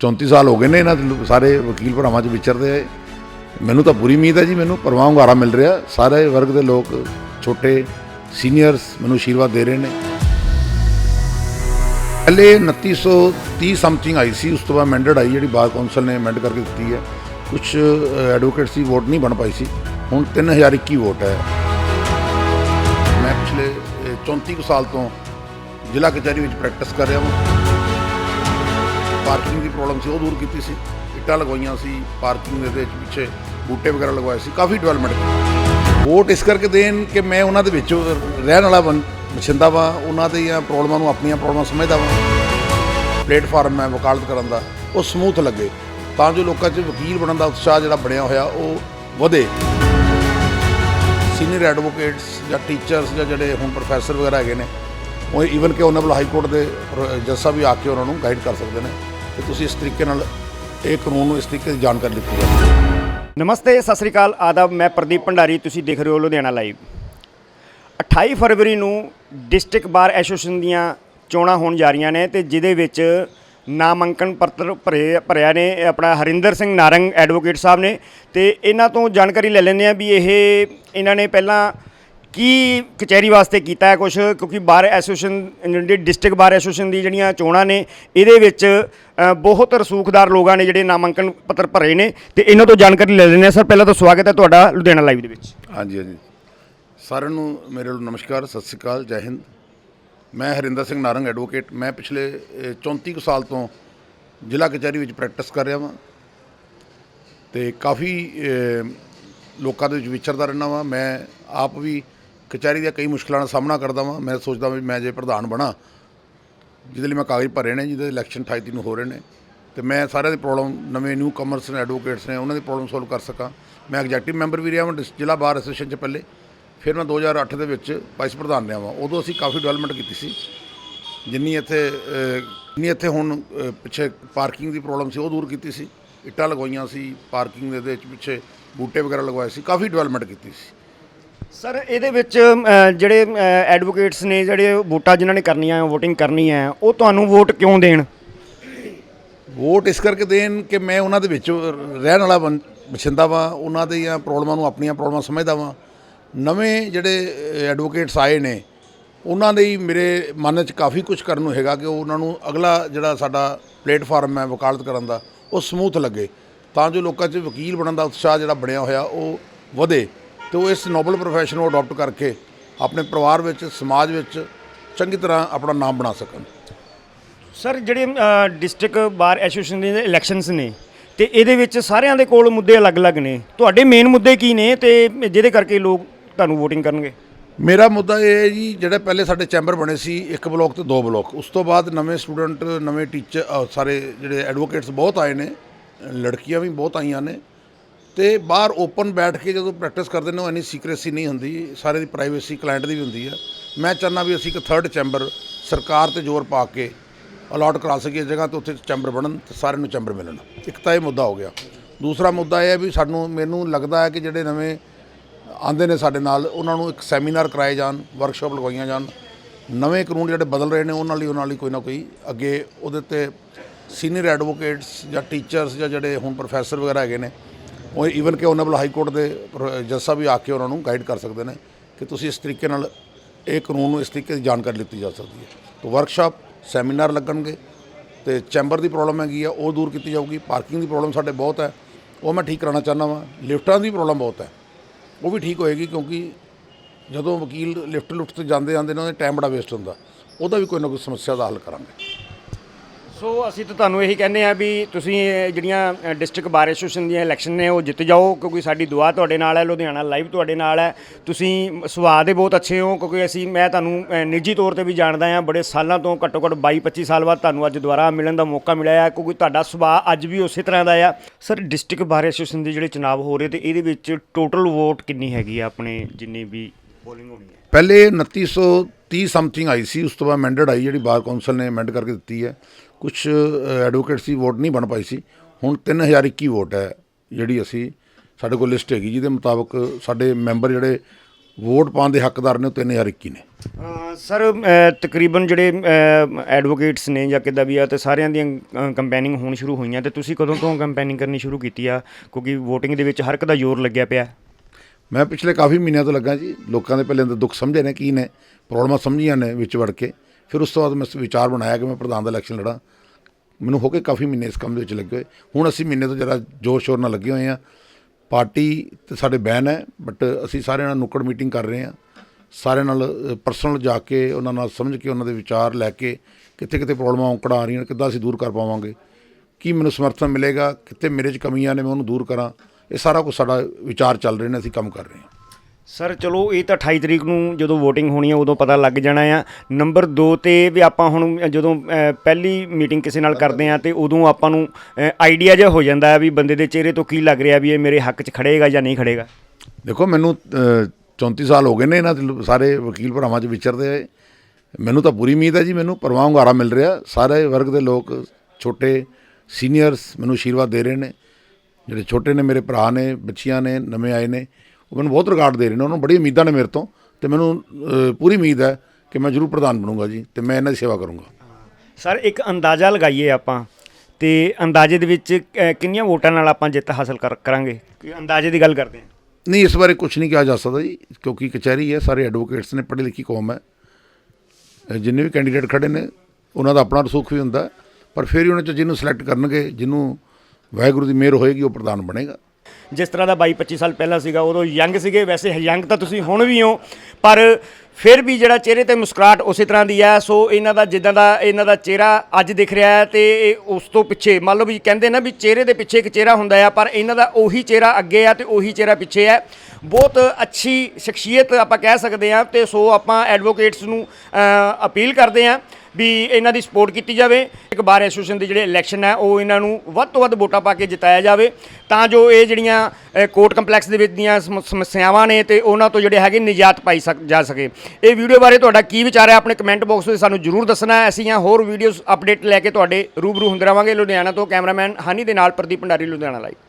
34 ਸਾਲ ਹੋ ਗਏ ਨੇ ਇਹਨਾਂ ਦੇ ਸਾਰੇ ਵਕੀਲ ਭਰਾਵਾਂ 'ਚ ਵਿਚਰਦੇ ਆਏ। ਮੈਨੂੰ ਤਾਂ ਪੂਰੀ ਉਮੀਦ ਹੈ ਜੀ ਮੈਨੂੰ ਪਰਵਾਹ ਹੁੰਗਾਰਾ ਮਿਲ ਰਿਹਾ। ਸਾਰੇ ਵਰਗ ਦੇ ਲੋਕ ਛੋਟੇ ਸੀਨੀਅਰਸ ਮੈਨੂੰ ਆਸ਼ੀਰਵਾਦ ਦੇ ਰਹੇ ਨੇ। ਪਹਿਲੇ 2930 ਸਮਥਿੰਗ ਆਈ ਸੀ ਉਸ ਤੋਂ ਬਾਅਦ ਅਮੈਂਡਡ ਆਈ ਜਿਹੜੀ ਬਾਰ ਕੌਂਸਲ ਨੇ ਅਮੈਂਡ ਕਰਕੇ ਦਿੱਤੀ ਹੈ। ਕੁਝ ਐਡਵੋਕੇਟਸ ਦੀ ਵੋਟ ਨਹੀਂ ਬਣ ਪਾਈ ਸੀ। ਹੁਣ 3021 ਵੋਟ ਹੈ। ਮੈਂ ਪਿਛਲੇ ਅ, 34 ਕੁ ਸਾਲ ਤੋਂ ਜ਼ਿਲ੍ਹਾ ਕਚਹਿਰੀ ਵਿੱਚ ਪ੍ਰੈਕਟਿਸ ਕਰ ਰਿਹਾ ਹਾਂ। ਪਾਰਕਿੰਗ ਦੀ ਪ੍ਰੋਬਲਮ ਸੀ, ਉਹ ਦੂਰ ਕੀਤੀ ਸੀ। ਇੱਟਾਂ ਲਗਵਾਈਆਂ ਸੀ ਪਾਰਕਿੰਗ ਦੇ ਵਿੱਚ ਪਿੱਛੇ ਬੂਟੇ ਵਗੈਰਾ ਲਗਵਾਏ ਸੀ, ਕਾਫੀ ਡਿਵੈਲਪਮੈਂਟ ਵੋਟ ਇਸ ਕਰਕੇ ਦੇਣ ਕਿ ਮੈਂ ਉਹਨਾਂ ਦੇ ਵਿੱਚ ਰਹਿਣ ਵਾਲਾ ਬੰ- ਬਸਿੰਦਾ ਵਾਂ, ਉਹਨਾਂ ਦੀਆਂ ਪ੍ਰੋਬਲਮਾਂ ਨੂੰ ਆਪਣੀਆਂ ਪ੍ਰੋਬਲਮਾਂ ਸਮਝਦਾ ਵਾਂ। ਪਲੇਟਫਾਰਮ ਹੈ ਵਕਾਲਤ ਕਰਨ ਦਾ, ਉਹ ਸਮੂਥ ਲੱਗੇ। ਤਾਂ ਜੋ ਲੋਕਾਂ 'ਚ ਵਕੀਲ ਬਣਨ ਦਾ ਉਤਸ਼ਾਹ ਜਿਹੜਾ ਬਣਿਆ ਹੋਇਆ, ਉਹ ਵਧੇ। ਸੀਨੀਅਰ ਐਡਵੋਕੇਟਸ ਜਾਂ ਟੀਚਰਸ ਜਾਂ ਜਿਹੜੇ ਹੁਣ ਪ੍ਰੋਫੈਸਰ ਵਗੈਰਾ ਹੈਗੇ ਨੇ, ਉਹ ਈਵਨ ਕਿ ਉਹਨਾਂ ਵੱਲ ਹਾਈ ਕੋਰਟ ਦੇ ਪ੍ਰੋ- ਜੱਜ ਸਾਹਿਬ ਵੀ ਆ ਕੇ ਉਹਨਾਂ ਨੂੰ ਗਾਈਡ ਕਰ ਸਕਦੇ ਨੇ। ਕਿ ਤੁਸੀਂ ਇਸ ਤਰੀਕੇ ਨਾਲ ਇਹ ਕਾਨੂੰਨ ਨੂੰ ਇਸ ਤਰੀਕੇ ਦੀ ਜਾਣਕਾਰੀ ਦਿੱਤੀ ਜਾਵੇ। ਨਮਸਤੇ, ਸਤਿ ਸ੍ਰੀ ਅਕਾਲ, ਆਦਾਬ, ਮੈਂ ਪ੍ਰਦੀਪ ਭੰਡਾਰੀ, ਤੁਸੀਂ ਦੇਖ ਰਹੇ ਹੋ ਲੁਧਿਆਣਾ ਲਾਈਵ। 28 ਫਰਵਰੀ ਨੂੰ ਡਿਸਟ੍ਰਿਕਟ ਬਾਰ ਐਸੋਸੀਏਸ਼ਨ ਦੀਆਂ ਚੋਣਾਂ ਹੋਣ ਜਾ ਰਹੀਆਂ ਨੇ ਤੇ ਜਿਹਦੇ ਵਿੱਚ ਨਾਮਾਂਕਨ ਪੱਤਰ ਭਰੇ ਭਰਿਆ ਨੇ ਆਪਣਾ ਹਰਿੰਦਰ ਸਿੰਘ ਨਾਰੰਗ ਐਡਵੋਕੇਟ ਸਾਹਿਬ ਨੇ ਤੇ ਇਹਨਾਂ ਤੋਂ ਜਾਣਕਾਰੀ ਲੈ ਲੈਂਦੇ ਆ ਵੀ ਇਹ, ਇਹਨਾਂ ਨੇ ਪਹਿਲਾਂ ਕੀ ਕਚਹਿਰੀ ਵਾਸਤੇ ਕੀਤਾ ਹੈ ਕੁਝ ਕਿਉਂਕਿ ਬਾਰ ਐਸੋਸੀਏਸ਼ਨ ਜਿਹੜੀ ਡਿਸਟ੍ਰਿਕਟ ਬਾਰ ਐਸੋਸੀਏਸ਼ਨ ਦੀ ਜਿਹੜੀਆਂ ਚੋਣਾਂ ਨੇ ਇਹਦੇ ਵਿੱਚ ਅ, ਬਹੁਤ ਰਸੂਖਦਾਰ ਲੋਕਾਂ ਨੇ ਜਿਹੜੇ ਨਾਮਾਂਕਨ ਪੱਤਰ ਭਰੇ ਨੇ ਤੇ ਇਹਨਾਂ ਤੋਂ ਜਾਣਕਾਰੀ ਲੈ ਲੈਂਦੇ ਹਾਂ। ਸਰ ਪਹਿਲਾਂ ਤਾਂ ਸਵਾਗਤ ਹੈ ਤੁਹਾਡਾ ਲੁਧਿਆਣਾ ਲਾਈਵ ਦੇ ਵਿੱਚ। ਹਾਂਜੀ ਹਾਂਜੀ। ਸਾਰਿਆਂ ਨੂੰ ਮੇਰੇ ਵੱਲੋਂ ਨਮਸਕਾਰ ਸਤਿ ਸ੍ਰੀ ਅਕਾਲ ਜੈ ਹਿੰਦ। ਮੈਂ ਹਰਿੰਦਰ ਸਿੰਘ ਨਾਰੰਗ ਐਡਵੋਕੇਟ ਮੈਂ ਪਿਛਲੇ ਅ, 34 ਕੁ ਸਾਲ ਤੋਂ ਜ਼ਿਲ੍ਹਾ ਕਚਹਿਰੀ ਵਿੱਚ ਪ੍ਰੈਕਟਿਸ ਕਰ ਰਿਹਾ ਵਾਂ ਤੇ ਕਾਫੀ ਅ, ਲੋਕਾਂ ਦੇ ਵਿੱਚ ਵਿਚਰਦਾ ਰਹਿੰਦਾ ਵਾਂ। ਮੈਂ ਆਪ ਵੀ ਕਚਹਿਰੀ ਦੀਆਂ ਕਈ ਮੁਸ਼ਕਲਾਂ ਦਾ ਸਾਹਮਣਾ ਕਰਦਾ ਵਾਂ। ਮੈਂ ਸੋਚਦਾ ਵੀ ਮੈਂ ਜੇ ਪ੍ਰਧਾਨ ਬਣਾ, ਜਿਹਦੇ ਲਈ ਮੈਂ ਕਾਗਜ਼ ਭਰੇ ਨੇ, ਜਿਹਦੇ ਇਲੈਕਸ਼ਨ 28 ਤਰੀਕ ਨੂੰ ਹੋ ਰਹੇ ਨੇ, ਤੇ ਮੈਂ ਸਾਰਿਆਂ ਦੀ ਪ੍ਰੋਬਲਮ ਨਵੇਂ ਨਿਊ ਕਮਰਸ ਨੇ ਐਡਵੋਕੇਟਸ ਨੇ, ਉਹਨਾਂ ਦੀ ਪ੍ਰੋਬਲਮ ਸੋਲਵ ਕਰ ਸਕਾਂ। ਮੈਂ ਐਗਜ਼ੈਕਟਿਵ ਮੈਂਬਰ ਵੀ ਰਿਹਾ ਹਾਂ ਡਿਸ- ਜ਼ਿਲ੍ਹਾ ਬਾਰ ਐਸੋਸੀਏਸ਼ਨ 'ਚ ਪਹਿਲੇ। ਫਿਰ ਮੈਂ 2008 ਦੇ ਵਿੱਚ ਵਾਈਸ ਪ੍ਰਧਾਨ ਰਿਹਾ ਹਾਂ ਉਦੋਂ ਅਸੀਂ ਕਾਫੀ ਡਿਵੈਲਪਮੈਂਟ ਕੀਤੀ ਸੀ। ਜਿੰਨੀ ਇੱਥੇ ਜਿੰਨੀ ਇੱਥੇ ਹੁਣ ਪਿੱਛੇ ਪਾਰਕਿੰਗ ਦੀ ਪ੍ਰੋਬਲਮ ਸੀ, ਉਹ ਦੂਰ ਕੀਤੀ ਸੀ। ਇੱਟਾਂ ਲਗਵਾਈਆਂ ਸੀ ਪਾਰਕਿੰਗ ਦੇ ਵਿੱਚ ਪਿੱਛੇ ਬੂਟੇ ਵਗੈਰਾ ਲਗਵਾਏ ਸੀ। ਕਾਫੀ ਡਿਵੈਲਪਮੈਂਟ ਕੀਤੀ ਸੀ। ਸਰ ਇਹਦੇ ਵਿੱਚ ਅ, ਜਿਹੜੇ ਐਡਵੋਕੇਟਸ ਨੇ ਜਿਹੜੇ ਵੋਟਾਂ ਜਿਨ੍ਹਾਂ ਨੇ ਕਰਨੀਆਂ VOTING ਕਰਨੀ ਹੈ ਉਹ ਤੁਹਾਨੂੰ ਵੋਟ ਕਿਉਂ ਦੇਣ? ਵੋਟ ਇਸ ਕਰਕੇ ਦੇਣ ਕਿ ਮੈਂ ਉਹਨਾਂ ਦੇ ਵਿੱਚ ਰਹਿਣ ਵਾਲਾ ਬੰ- ਬਛਿੰਦਾ ਵਾਂ ਉਹਨਾਂ ਦੀਆਂ ਪ੍ਰੋਬਲਮਾਂ ਨੂੰ ਆਪਣੀਆਂ ਪ੍ਰੋਬਲਮਾਂ ਸਮਝਦਾ ਵਾਂ। ਨਵੇਂ ਜਿਹੜੇ ਐਡਵੋਕੇਟਸ ਆਏ ਨੇ ਉਹਨਾਂ ਲਈ ਮੇਰੇ ਮਨ 'ਚ ਕਾਫੀ ਕੁਝ ਕਰਨ ਨੂੰ ਹੈਗਾ ਕਿ ਉਹ ਉਹਨਾਂ ਨੂੰ ਅਗਲਾ ਜਿਹੜਾ ਸਾਡਾ ਪਲੇਟਫਾਰਮ ਹੈ ਵਕਾਲਤ ਕਰਨ ਦਾ ਉਹ ਸਮੂਥ ਲੱਗੇ। ਤਾਂ ਜੋ ਲੋਕਾਂ 'ਚ ਵਕੀਲ ਬਣਨ ਦਾ ਉਤਸ਼ਾਹ ਜਿਹੜਾ ਬਣਿਆ ਹੋਇਆ ਉਹ ਵਧੇ। ਤੇ ਉਹ ਇਸ ਨੋਬਲ ਪ੍ਰੋਫੈਸ਼ਨ ਨੂੰ ਅਡਾਪਟ ਕਰਕੇ ਆਪਣੇ ਪਰਿਵਾਰ ਵਿੱਚ ਸਮਾਜ ਵਿੱਚ ਚੰਗੀ ਤਰ੍ਹਾਂ ਆਪਣਾ ਨਾਮ ਬਣਾ ਸਕਣ। ਸਰ ਜਿਹੜੇ ਡਿਸਟ੍ਰਿਕਟ ਬਾਰ ਐਸੋਸੀਏਸ਼ਨ ਦੇ ਇਲੈਕਸ਼ਨਸ ਨੇ ਤੇ ਇਹਦੇ ਵਿੱਚ ਸਾਰਿਆਂ ਦੇ ਕੋਲ ਮੁੱਦੇ ਅਲੱਗ-ਅਲੱਗ ਨੇ। ਤੁਹਾਡੇ ਮੇਨ ਮੁੱਦੇ ਕੀ ਨੇ ਤੇ ਜਿਹਦੇ ਕਰਕੇ ਲੋਕ ਤੁਹਾਨੂੰ VOTING ਕਰਨਗੇ? ਮੇਰਾ ਮੁੱਦਾ ਇਹ ਹੈ ਜੀ ਜਿਹੜੇ ਪਹਿਲੇ ਸਾਡੇ ਚੈਂਬਰ ਬਣੇ ਸੀ ਇੱਕ ਬਲੋਕ ਤੇ ਦੋ ਬਲੋਕ ਉਸ ਤੋਂ ਬਾਅਦ ਨਵੇਂ ਸਟੂਡੈਂਟ ਨਵੇਂ ਟੀਚਰ ਸਾਰੇ ਜਿਹੜੇ ਐਡਵੋਕੇਟਸ ਬਹੁਤ ਆਏ ਨੇ ਲੜਕੀਆਂ ਵੀ ਬਹੁਤ ਆਈਆਂ ਨੇ। ਤੇ ਬਾਹਰ ਓਪਨ ਬੈਠ ਕੇ ਜਦੋਂ ਪ੍ਰੈਕਟਿਸ ਕਰਦੇ ਨੇ, ਉਹ ਇੰਨੀ ਸੀਕ੍ਰੇਸੀ ਨਹੀਂ ਹੁੰਦੀ ਸਾਰੇ ਦੀ ਪ੍ਰਾਈਵੇਸੀ ਕਲਾਇੰਟ ਦੀ ਵੀ ਹੁੰਦੀ ਹੈ ਮੈਂ ਚਾਹੁੰਦਾ ਵੀ ਅਸੀਂ ਇੱਕ ਥਰਡ ਚੈਂਬਰ ਸਰਕਾਰ ਤੇ ਜ਼ੋਰ ਪਾ ਕੇ ਅਲਾਟ ਕਰਾ ਸਕੀਏ ਜਗ੍ਹਾ ਤੇ ਉੱਥੇ ਚੈਂਬਰ ਬਣਨ ਤੇ ਸਾਰਿਆਂ ਨੂੰ ਚੈਂਬਰ ਮਿਲਣ। ਇੱਕ ਤਾਂ ਇਹ ਮੁੱਦਾ ਹੋ ਗਿਆ। ਦੂਸਰਾ ਮੁੱਦਾ ਇਹ ਹੈ ਵੀ ਸਾਨੂੰ, ਮੈਨੂੰ ਲੱਗਦਾ ਹੈ ਕਿ ਜਿਹੜੇ ਨਵੇਂ ਆਂਦੇ ਨੇ ਸਾਡੇ ਨਾਲ, ਉਹਨਾਂ ਨੂੰ ਇੱਕ ਸੈਮੀਨਾਰ ਕਰਾਏ ਜਾਣ ਵਰਕਸ਼ਾਪ ਲਗਵਾਈਆਂ ਜਾਣ। ਨਵੇਂ ਕਾਨੂੰਨ ਜਿਹੜੇ ਬਦਲ ਰਹੇ ਨੇ, ਉਹਨਾਂ ਲਈ ਉਹਨਾਂ ਲਈ ਕੋਈ ਨਾ ਕੋਈ ਅੱਗੇ ਉਹਦੇ ਤੇ ਸੀਨੀਅਰ ਐਡਵੋਕੇਟਸ ਜਾਂ ਟੀਚਰਸ ਜਾਂ ਜਿਹੜੇ ਹੁਣ ਪ੍ਰੋਫੈਸਰ ਵਗੈਰਾ ਹੈਗੇ ਨੇ ਉਹ ਈਵਨ ਕਿ ਉਹਨਾਂ ਵੱਲ ਹਾਈ ਕੋਰਟ ਦੇ ਪ੍ਰੋ- ਜੱਜ ਸਾਹਿਬ ਵੀ ਆ ਕੇ ਉਹਨਾਂ ਨੂੰ ਗਾਈਡ ਕਰ ਸਕਦੇ ਨੇ ਕਿ ਤੁਸੀਂ ਇਸ ਤਰੀਕੇ ਨਾਲ ਇਹ ਕਾਨੂੰਨ ਨੂੰ ਇਸ ਤਰੀਕੇ ਦੀ ਜਾਣਕਾਰੀ ਲਿੱਤੀ ਜਾ ਸਕਦੀ ਹੈ। ਤਾਂ ਵਰਕਸ਼ਾਪ ਸੈਮੀਨਾਰ ਲੱਗਣਗੇ ਤੇ ਚੈਂਬਰ ਦੀ ਪ੍ਰੋਬਲਮ ਹੈਗੀ ਆ, ਉਹ ਦੂਰ ਕੀਤੀ ਜਾਊਗੀ ਪਾਰਕਿੰਗ ਦੀ ਪ੍ਰੋਬਲਮ ਸਾਡੇ ਬਹੁਤ ਹੈ। ਉਹ ਮੈਂ ਠੀਕ ਕਰਾਉਣਾ ਚਾਹੁੰਦਾ ਵਾਂ, ਲਿਫਟਾਂ ਦੀ ਪ੍ਰੋਬਲਮ ਬਹੁਤ ਹੈ। ਉਹ ਵੀ ਠੀਕ ਹੋਏਗੀ ਕਿਉਂਕਿ ਜਦੋਂ ਵਕੀਲ ਲਿਫਟ ਲੁਫਟ ਤੇ ਜਾਂਦੇ ਜਾਂਦੇ ਨੇ, ਉਹਦਾ ਟਾਈਮ ਬੜਾ ਵੇਸਟ ਹੁੰਦਾ। ਉਹਦਾ ਵੀ ਕੋਈ ਨਾ ਕੋਈ ਸਮੱਸਿਆ ਦਾ ਹੱਲ ਕਰਾਂਗੇ। ਸੋ ਅਸੀਂ ਤਾਂ ਤੁਹਾਨੂੰ ਇਹੀ ਕਹਿੰਦੇ ਆ ਵੀ ਤੁਸੀਂ ਇਹ ਜਿਹੜੀਆਂ ਡਿਸਟ੍ਰਿਕਟ ਬਾਰ ਐਸੋਸੀਏਸ਼ਨ ਦੀਆਂ ਇਲੈਕਸ਼ਨ ਨੇ ਉਹ ਜਿੱਤ ਜਾਓ ਕਿਉਂਕਿ ਸਾਡੀ ਦੁਆ ਤੁਹਾਡੇ ਨਾਲ ਹੈ ਲੁਧਿਆਣਾ ਲਾਈਵ ਤੁਹਾਡੇ ਨਾਲ ਹੈ। ਤੁਸੀਂ ਸੁਭਾਅ ਦੇ ਬਹੁਤ ਅੱਛੇ ਹੋ ਕਿਉਂਕਿ ਅਸੀਂ ਮੈਂ ਤੁਹਾਨੂੰ ਅ, ਨਿੱਜੀ ਤੌਰ ਤੇ ਵੀ ਜਾਣਦਾ ਹਾਂ ਬੜੇ ਸਾਲਾਂ ਤੋਂ ਘੱਟੋ ਘੱਟ 22 25 ਸਾਲ ਬਾਅਦ ਤੁਹਾਨੂੰ ਅੱਜ ਦੁਬਾਰਾ ਮਿਲਣ ਦਾ ਮੌਕਾ ਮਿਲਿਆ ਹੈ ਕਿਉਂਕਿ ਤੁਹਾਡਾ ਸੁਭਾਅ ਅੱਜ ਵੀ ਉਸੇ ਤਰ੍ਹਾਂ ਦਾ ਆ। ਸਰ ਡਿਸਟ੍ਰਿਕਟ ਬਾਰ ਐਸੋਸੀਏਸ਼ਨ ਦੇ ਜਿਹੜੇ ਚੁਣਾਵ ਹੋ ਰਹੇ ਤੇ ਇਹਦੇ ਵਿੱਚ ਟੋਟਲ ਵੋਟ ਕਿੰਨੀ ਹੈਗੀ ਆ ਆਪਣੇ ਜਿੰਨੀ ਵੀ ਪੋਲਿੰਗ ਹੋਣੀ ਹੈ? ਪਹਿਲੇ 2930 ਸਮਥਿੰਗ ਆਈ ਸੀ ਉਸ ਤੋਂ ਬਾਅਦ ਅਮੈਂਡਡ ਆਈ ਜਿਹੜੀ ਬਾਰ ਕੌਂਸਲ ਨੇ ਅਮੈਂਡ ਕਰਕੇ ਦਿੱਤੀ ਹੈ। ਕੁਝ ਐਡਵੋਕੇਟਸ ਦੀ ਵੋਟ ਨਹੀਂ ਬਣ ਪਾਈ ਸੀ। ਹੁਣ 3021 ਵੋਟ ਹੈ ਜਿਹੜੀ ਅਸੀਂ ਸਾਡੇ ਕੋਲ ਲਿਸਟ ਹੈਗੀ ਜਿਹਦੇ ਮੁਤਾਬਕ ਸਾਡੇ ਮੈਂਬਰ ਜਿਹੜੇ ਵੋਟ ਪਾਉਣ ਦੇ ਹੱਕਦਾਰ ਨੇ ਉਹ 3021 ਨੇ। ਸਰ ਤਕਰੀਬਨ ਜਿਹੜੇ ਐਡਵੋਕੇਟਸ ਨੇ ਜਾਂ ਕਿੱਦਾਂ ਵੀ ਆ ਤੇ ਸਾਰਿਆਂ ਦੀਆਂ ਕੰਪੇਨਿੰਗ ਹੋਣ ਸ਼ੁਰੂ ਹੋਈਆਂ ਤੇ ਤੁਸੀਂ ਕਦੋਂ ਤੋਂ ਕੰਪੇਨਿੰਗ ਕਰਨੀ ਸ਼ੁਰੂ ਕੀਤੀ ਆ? ਕਿਉਂਕਿ VOTING ਦੇ ਵਿੱਚ ਹਰ ਇੱਕ ਦਾ ਜ਼ੋਰ ਲੱਗਿਆ ਪਿਆ। ਮੈਂ ਪਿਛਲੇ ਕਾਫੀ ਮਹੀਨਿਆਂ ਤੋਂ ਲੱਗਾ ਜੀ ਲੋਕਾਂ ਦੇ ਪਹਿਲੇ ਅੰਦਰ ਦੁੱਖ ਸਮਝੇ ਨੇ ਕੀ ਨੇ ਪ੍ਰੋਬਲਮਾਂ ਸਮਝੀਆਂ ਨੇ ਵਿੱਚ ਵੜ ਕੇ। ਫਿਰ ਉਸ ਤੋਂ ਬਾਅਦ ਮੈਂ ਵਿਚਾਰ ਬਣਾਇਆ ਕਿ ਮੈਂ ਪ੍ਰਧਾਨ ਦਾ ਇਲੈਕਸ਼ਨ ਲੜਾਂ। ਮੈਨੂੰ ਹੋ ਕੇ ਕਾਫੀ ਮਹੀਨੇ ਇਸ ਕੰਮ ਦੇ ਵਿੱਚ ਲੱਗੇ ਹੋਏ। ਹੁਣ ਅਸੀਂ ਮਹੀਨੇ ਤੋਂ ਜਰਾ ਜ਼ੋਰ ਸ਼ੋਰ ਨਾਲ ਲੱਗੇ ਹੋਏ ਆ ਪਾਰਟੀ ਤੇ ਸਾਡੇ ਬੈਨ ਹੈ ਬਟ ਅਸੀਂ ਸਾਰਿਆਂ ਨਾਲ ਨੁੱਕੜ ਮੀਟਿੰਗ ਕਰ ਰਹੇ ਹਾਂ। ਸਾਰਿਆਂ ਨਾਲ ਪਰਸਨਲ ਜਾ ਕੇ, ਉਹਨਾਂ ਨਾਲ ਸਮਝ ਕੇ, ਉਹਨਾਂ ਦੇ ਵਿਚਾਰ ਲੈ ਕੇ ਕਿੱਥੇ ਕਿੱਥੇ ਪ੍ਰੋਬਲਮਾਂ ਔਂਕੜਾਂ ਆ ਰਹੀਆਂ ਕਿੱਦਾਂ ਅਸੀਂ ਦੂਰ ਕਰ ਪਾਵਾਂਗੇ? ਕੀ ਮੈਨੂੰ ਸਮਰਥਨ ਮਿਲੇਗਾ? ਕਿੱਥੇ ਮੇਰੇ 'ਚ ਕਮੀਆਂ ਨੇ, ਮੈਂ ਉਹਨੂੰ ਦੂਰ ਕਰਾਂ? ਇਹ ਸਾਰਾ ਕੁਝ ਸਾਡਾ ਵਿਚਾਰ ਚੱਲ ਰਹੇ ਨੇ, ਅਸੀਂ ਕੰਮ ਕਰ ਰਹੇ ਹਾਂ। ਸਰ ਚਲੋ ਇਹ ਤਾਂ 28 ਤਰੀਕ ਨੂੰ ਜਦੋਂ VOTING ਹੋਣੀ ਆ ਉਦੋਂ ਪਤਾ ਲੱਗ ਜਾਣਾ ਆ। ਨੰਬਰ 2 ਤੇ ਵੀ ਆਪਾਂ ਹੁਣ ਜਦੋਂ ਅ, ਪਹਿਲੀ ਮੀਟਿੰਗ ਕਿਸੇ ਨਾਲ ਕਰਦੇ ਆ ਤੇ ਉਦੋਂ ਆਪਾਂ ਨੂੰ ਆਈਡੀਆ ਜਿਹਾ ਹੋ ਜਾਂਦਾ ਹੈ ਵੀ ਬੰਦੇ ਦੇ ਚਿਹਰੇ ਤੋਂ ਕੀ ਲੱਗ ਰਿਹਾ ਵੀ ਇਹ ਮੇਰੇ ਹੱਕ 'ਚ ਖੜੇਗਾ ਜਾਂ ਨਹੀਂ ਖੜੇਗਾ। ਦੇਖੋ ਮੈਨੂੰ ਅ, 34 ਸਾਲ ਹੋ ਗਏ ਨੇ ਇਹਨਾਂ ਦੇ ਲ- ਸਾਰੇ ਵਕੀਲ ਭਰਾਵਾਂ 'ਚ ਵਿਚਰਦੇ ਹੋਏ। ਮੈਨੂੰ ਤਾਂ ਪੂਰੀ ਉਮੀਦ ਹੈ ਜੀ ਮੈਨੂੰ ਪਰਵਾਹ ਹੁੰਗਾਰਾ ਮਿਲ ਰਿਹਾ। ਸਾਰੇ ਵਰਗ ਦੇ ਲੋਕ ਛੋਟੇ ਸੀਨੀਅਰਸ ਮੈਨੂੰ ਆਸ਼ੀਰਵਾਦ ਦੇ ਰਹੇ ਨੇ। ਜਿਹੜੇ ਛੋਟੇ ਨੇ ਮੇਰੇ ਭਰਾ ਨੇ ਬੱਚੀਆਂ ਨੇ ਨਵੇਂ ਆਏ ਨੇ। ਉਹ ਮੈਨੂੰ ਬਹੁਤ ਰਿਗਾਰਡ ਦੇ ਰਹੇ ਨੇ ਉਹਨਾਂ ਨੂੰ ਬੜੀ ਉਮੀਦਾਂ ਨੇ ਮੇਰੇ ਤੋਂ ਤੇ ਮੈਨੂੰ ਪੂਰੀ ਉਮੀਦ ਹੈ ਕਿ ਮੈਂ ਜ਼ਰੂਰ ਪ੍ਰਧਾਨ ਬਣੂੰਗਾ ਜੀ ਤੇ ਮੈਂ ਇਹਨਾਂ ਦੀ ਸੇਵਾ ਕਰੂੰਗਾ। ਸਰ ਇੱਕ ਅੰਦਾਜ਼ਾ ਲਗਾਈਏ ਆਪਾਂ ਤੇ ਅੰਦਾਜ਼ੇ ਦੇ ਵਿੱਚ ਕਿੰਨੀਆਂ ਵੋਟਾਂ ਨਾਲ ਆਪਾਂ ਜਿੱਤ ਹਾਸਲ ਕਰ- ਕਰਾਂਗੇ? ਕਿ ਅੰਦਾਜ਼ੇ ਦੀ ਗੱਲ ਕਰਦੇ ਹਾਂ। ਨਹੀਂ ਇਸ ਬਾਰੇ ਕੁਝ ਨਹੀਂ ਕਿਹਾ ਜਾ ਸਕਦਾ ਜੀ ਕਿਉਂਕਿ ਕਚਹਿਰੀ ਹੈ ਸਾਰੇ ਐਡਵੋਕੇਟਸ ਨੇ ਪੜ੍ਹੀ ਲਿਖੀ ਕੌਮ ਹੈ। ਜਿੰਨੇ ਵੀ ਕੈਂਡੀਡੇਟ ਖੜੇ ਨੇ ਉਹਨਾਂ ਦਾ ਆਪਣਾ ਰਸੂਖ ਵੀ ਹੁੰਦਾ ਹੈ, ਪਰ ਫਿਰ ਵੀ ਉਹਨਾਂ ਚ ਜਿਹਨੂੰ ਸਿਲੈਕਟ ਕਰਨਗੇ ਜਿਹਨੂੰ ਵਾਹਿਗੁਰੂ ਦੀ ਮਿਹਰ ਹੋਏਗੀ ਉਹ ਪ੍ਰਧਾਨ ਬਣੇਗਾ। ਜਿਸ ਤਰ੍ਹਾਂ ਦਾ 22 25 ਸਾਲ ਪਹਿਲਾਂ ਸੀਗਾ, ਉਦੋਂ ਯੰਗ ਸੀਗੇ, ਵੈਸੇ ਯੰਗ ਤਾਂ ਤੁਸੀਂ ਹੁਣ ਵੀ ਹੋ, ਪਰ ਫਿਰ ਵੀ ਜਿਹੜਾ ਚਿਹਰੇ ਤੇ ਮੁਸਕਰਾਹਟ ਉਸੇ ਤਰ੍ਹਾਂ ਦੀ ਹੈ, ਸੋ ਇਹਨਾਂ ਦਾ ਜਿੱਦਾਂ ਦਾ ਇਹਨਾਂ ਦਾ ਚਿਹਰਾ ਅੱਜ ਦਿਖ ਰਿਹਾ ਹੈ ਤੇ ਇਹ ਉਸ ਤੋਂ ਪਿੱਛੇ, ਮੰਨ ਲਓ ਵੀ ਕਹਿੰਦੇ ਨਾ ਵੀ ਚਿਹਰੇ ਦੇ ਪਿੱਛੇ ਇੱਕ ਚਿਹਰਾ ਹੁੰਦਾ ਆ, ਪਰ ਇਹਨਾਂ ਦਾ ਉਹੀ ਚਿਹਰਾ ਅੱਗੇ ਆ ਤੇ ਉਹੀ ਚਿਹਰਾ ਪਿੱਛੇ ਹੈ। ਬਹੁਤ ਅੱਛੀ ਸ਼ਖਸੀਅਤ ਆਪਾਂ ਕਹਿ ਸਕਦੇ ਆ ਤੇ ਸੋ ਆਪਾਂ ਐਡਵੋਕੇਟਸ ਨੂੰ ਅਪੀਲ ਕਰਦੇ ਆ ਵੀ ਇਹਨਾਂ ਦੀ ਸਪੋਰਟ ਕੀਤੀ ਜਾਵੇ। ਇੱਕ ਬਾਰ ਐਸੋਸੀਏਸ਼ਨ ਦੇ ਜਿਹੜੇ ਇਲੈਕਸ਼ਨ ਹੈ, ਉਹ ਇਹਨਾਂ ਨੂੰ ਵੱਧ ਤੋਂ ਵੱਧ ਵੋਟਾਂ ਪਾ ਕੇ ਜਿਤਾਇਆ ਜਾਵੇ। ਤਾਂ ਜੋ ਇਹ ਜਿਹੜੀਆਂ ਕੋਰਟ ਕੰਪਲੈਕਸ ਦੇ ਵਿੱਚ ਦੀਆਂ ਸਮੱਸਿਆਵਾਂ ਨੇ ਤੇ ਉਹਨਾਂ ਤੋਂ ਜਿਹੜੇ ਹੈਗੇ ਨਿਜਾਤ ਪਾਈ ਸਕ, ਜਾ ਸਕੇ। ਇਹ ਵੀਡੀਓ ਬਾਰੇ ਤੁਹਾਡਾ ਕੀ ਵਿਚਾਰ ਹੈ, ਆਪਣੇ ਕਮੈਂਟ ਬਾਕਸ ਵਿੱਚ ਸਾਨੂੰ ਜਰੂਰ ਦੱਸਣਾ ਅਸੀਂ ਆ ਹੋਰ ਵੀਡੀਓਜ਼ ਅਪਡੇਟ ਲੈ ਕੇ ਤੁਹਾਡੇ ਰੂਬਰੂ ਹੁੰਦੇ ਰਵਾਂਗੇ। ਲੁਧਿਆਣਾ ਤੋਂ ਕੈਮਰਾਮੈਨ ਹਨੀ ਦੇ ਨਾਲ ਪ੍ਰਦੀਪ ਭੰਡਾਰੀ, ਲੁਧਿਆਣਾ ਲਾਈਵ